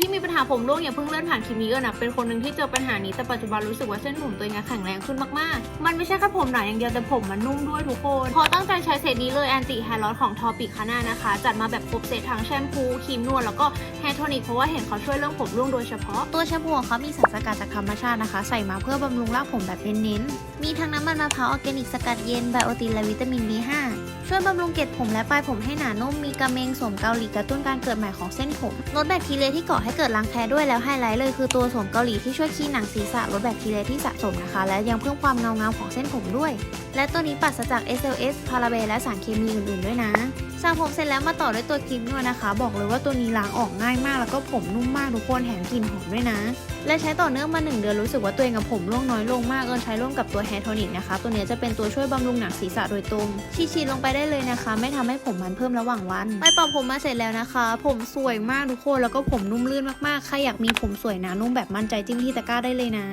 ที่มีปัญหาผมร่วงอย่าเพิ่งเลื่อนผ่านคลิปนี้ก่อนนะเป็นคนหนึ่งที่เจอปัญหานี้แต่ปัจจุบันรู้สึกว่าเส้นผมตัวเองแข็งแรงขึ้นมากๆ มันไม่ใช่แค่ผมหนาอย่างเดียวแต่ผมมันนุ่มด้วยทุกคน พอตั้งใจใช้เซตนี้เลยแอนติแฮร์ลอสของทอปิกคาน่านะคะ จัดมาแบบครบเซตทั้งแชมพูครีมนวดแล้วก็แฮร์โทนิกเพราะว่าเห็นเขาช่วยเรื่องผมร่วงโดยเฉพาะ ตัวแชมพูของเขามีสารสกัดจากธรรมชาตินะคะ ใส่มาเพื่อบำรุงรากผมแบบเน้นๆมีทั้งน้ำมันมะพร้าวออร์แกนิกสกัดเย็นไบโอตินและวิตามิน B5 ช่วยบำรุงเกล็ดผมและปลายผมให้หนานุ่มมีกระเมงสมเกาหลีกระตุ้นการเกิดใหม่ของเส้นผมลดแบคทีเรียที่ก่อให้เกิดรังแคด้วยแล้วไฮไลท์เลยคือตัวโสมเกาหลีที่ช่วยคีหนังศีรษะลดแบคทีเรียที่สะสมนะคะ และยังเพิ่มความเงางามของเส้นผมด้วย และตัวนี้ปราศจาก SLS พาราเบนและสารเคมีอื่นๆด้วยนะสระผมเสร็จแล้วมาต่อด้วยตัวครีมนวดนะคะ บอกเลยว่าตัวนี้ล้างออกง่ายมากแล้วก็ผมนุ่มมากทุกคนแถมกลิ่นหอมด้วยนะ และใช้ต่อเนื่องมา 1 เดือนรู้สึกว่าตัวเองกับผมร่วงน้อยลงมากเอิญใช้ร่วมกับตัวแฮร์โทนิกนะคะ ตัวนี้จะเป็นตัวช่วยบำรุงหนังศีรษะโดยตรงฉีดลงไปได้เลยนะคะ ไม่ทำให้ผมมันเพิ่มระหว่างวัน ไปป่าผมมาเสร็จแล้วนะคะ ผมสวยมากทุกคนแล้วก็ผมนุ่มลื่นมากๆใครอยากมีผมสวยนานุ่มแบบมั่นใจจิ้มที่ตะกร้าได้เลยนะ